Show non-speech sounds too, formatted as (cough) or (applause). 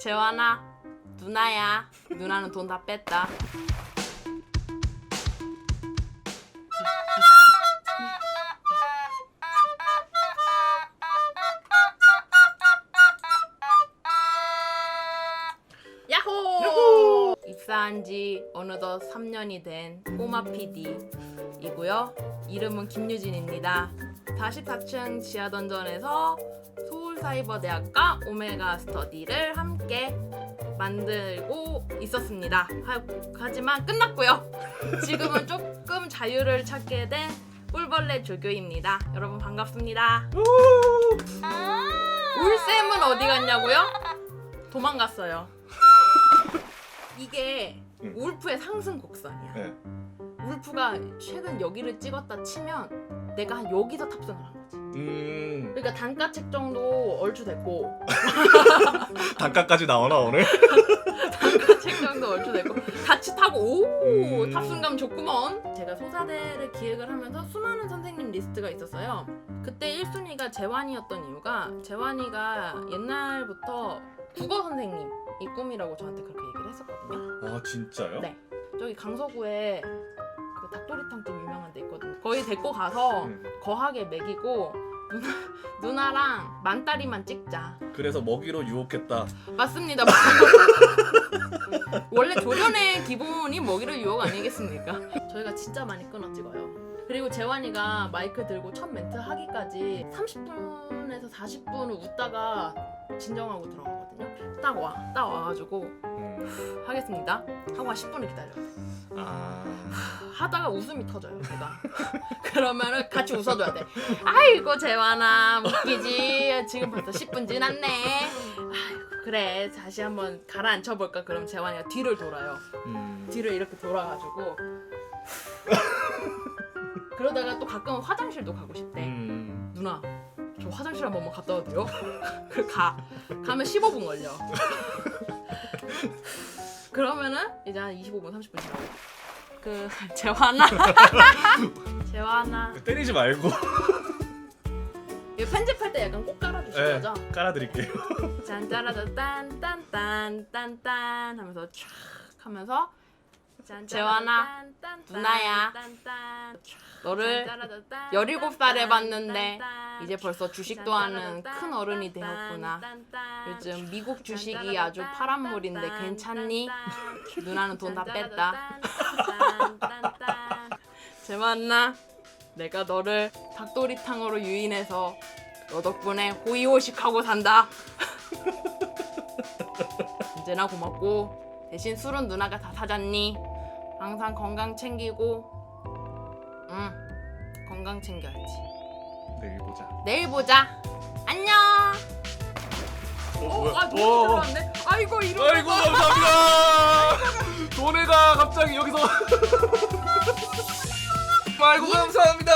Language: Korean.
재환아 누나야 누나는 돈 다 뺐다 야호! 입사한 지 어느덧 3년이 된 꼬마 PD이고요. 이름은 김유진입니다. 44층 지하 던전에서 서울사이버대학과 오메가 스터디를 함께 만들고 있었습니다. 하, 하지만 끝났고요. (laughs) 지금은 조금 자유를 찾게 된 꿀벌레 조교입니다. 여러분 반갑습니다. 울쌤은 어디 갔냐고요? 도망갔어요. 이게 응. 울프의 상승 곡선이야. 네. 울프가 최근 여기를 찍었다 치면 내가 한 여기서 탑승을 한 거지. 음 그러니까 단가 책 정도 얼추 됐고 (laughs) 단가까지 나오나 오늘? (laughs) 단가 책 정도 얼추 됐고 같이 타고 오 음. 탑승감 좋구먼. 제가 소사대를 기획을 하면서 수많은 선생님 리스트가 있었어요. 그때 1순위가 재환이었던 이유가 재환이가 옛날부터 국어 선생님이 꿈이라고 저한테 그렇게 얘기를 했었거든요. 아 진짜요? 네. 저기 강서구에 그 닭도리탕집 유명한 데 있거든요. 거기 데리고 가서 음. 거하게 먹이고 누나, 누나랑 만다리만 찍자. 그래서 먹이로 유혹했다. 맞습니다. 원래 조련의 기본이 먹이를 유혹 아니겠습니까? 저희가 진짜 많이 끊어 찍어요. 그리고 재환이가 마이크 들고 첫 멘트 하기까지 30분에서 40분을 웃다가 진정하고 들어가거든요. 딱 와, 딱 와가지고 음. 하겠습니다. 하고 한 10분을 기다려요. 아 하다가 웃음이 터져요, 제가. (laughs) 그러면은 같이 웃어줘야 돼. 아이고, 재환아, 웃기지. 지금 벌써 10분 지났네. 아이고, 그래. 다시 한번 가라앉혀 볼까? 그럼 재환이가 뒤를 돌아요. 음. 뒤를 이렇게 돌아가지고. (laughs) 그러다가 또 가끔은 화장실도 가고 싶대. 음. 누나, 저 화장실 한 번만 갔다 와도 돼요? (laughs) 그 가. 가면 15분 걸려. 그러면은 이제 한 25분, 30분 지나고. 그 (laughs) 재환아. (laughs) 재환아. 때리지 말고 이거 편집할 때 약간 꼭 깔아주실 네, 거죠? 깔아드릴게요. 짠짜라다 딴딴딴 딴 딴 하면서 촥 하면서 재환아, 누나야. 너를 17살에 봤는데 이제 벌써 주식도 하는 큰 어른이 되었구나. 요즘 미국 주식이 아주 파란물인데 괜찮니? 누나는 돈 다 뺐다. (laughs) 재만나 내가 너를 닭도리탕으로 유인해서 너 덕분에 호의호식하고 산다. (laughs) 언제나 고맙고 대신 술은 누나가 다 사줬니? 항상 건강 챙기고 응 건강 챙겨야지. 내일 보자. 내일 보자. 안녕. 어, 아 돈이 오. 들어왔네. 아이고 이러고 (laughs) (laughs) 아이고 감사합니다. 도네가 갑자기 여기서. 아이고 감사합니다.